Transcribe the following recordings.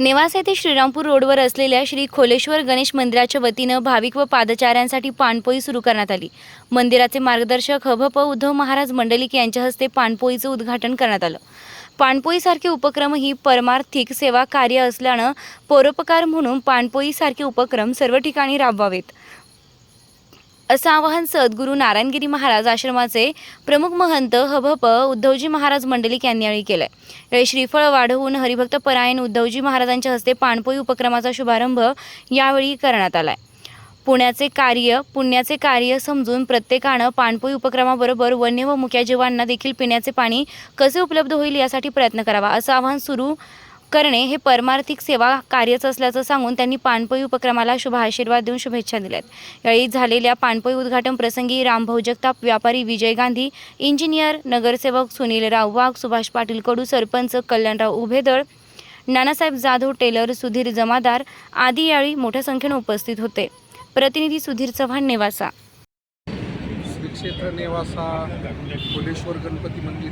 नेवासा येथे श्रीरामपूर रोडवर असलेल्या श्री खोलेश्वर गणेश मंदिराच्या वतीनं भाविक व पादचाऱ्यांसाठी पाणपोई सुरू करण्यात आली. मंदिराचे मार्गदर्शक हभप उद्धव महाराज मंडलिक यांच्या हस्ते पाणपोईचं उद्घाटन करण्यात आलं. पाणपोईसारखे उपक्रम ही परमार्थिक सेवा कार्य असल्यानं परोपकार म्हणून पाणपोईसारखे उपक्रम सर्व ठिकाणी राबवावेत. असं आवाहन सद्गुरू नारायणगिरी महाराज आश्रमाचे प्रमुख महंत हभप उद्धवजी महाराज मंडलिक यांनी यावेळी केलंय. यावेळी श्रीफळ वाढवून हरिभक्त परायण उद्धवजी महाराजांच्या हस्ते पाणपोई उपक्रमाचा शुभारंभ यावेळी करण्यात आलाय. पुण्याचे कार्य पुण्याचे कार्य समजून प्रत्येकानं पाणपोई उपक्रमाबरोबर वन्य व मुक्या जीवांना देखील पिण्याचे पाणी कसे उपलब्ध होईल यासाठी प्रयत्न करावा असं आवाहन सुरू करणे हे परमार्थिक सेवा कार्यच असल्याचं सांगून त्यांनी पाणपोई उपक्रमाला शुभ आशीर्वाद देऊन शुभेच्छा दिल्यात. यावेळी झालेल्या पाणपोई उद्घाटन प्रसंगी रामभाऊ जगताप व्यापारी विजय गांधी इंजिनियर नगरसेवक सुनील राव वाघ सुभाष पाटील कडू सरपंच कल्याणराव उभेदळ नानासाहेब जाधव टेलर सुधीर जमादार आदी यावेळी मोठ्या संख्येने उपस्थित होते. प्रतिनिधी सुधीर चव्हाण नेवासा. श्री क्षेत्र नेवासा कोलेश्वर गणपती मंदिर.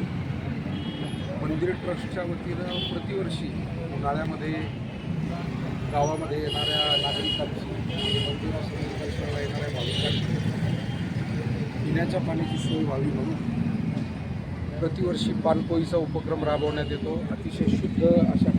मंदिर ट्रस्टच्या वतीनं प्रतिवर्षी उन्हाळ्यामध्ये गावामध्ये येणाऱ्या नागरिकांची आणि दर्शनाला येणाऱ्या भाविकांची पिण्याच्या पाण्याची सोय व्हावी म्हणून प्रतिवर्षी पाणपोईचा उपक्रम राबवण्यात येतो. अतिशय शुद्ध अशा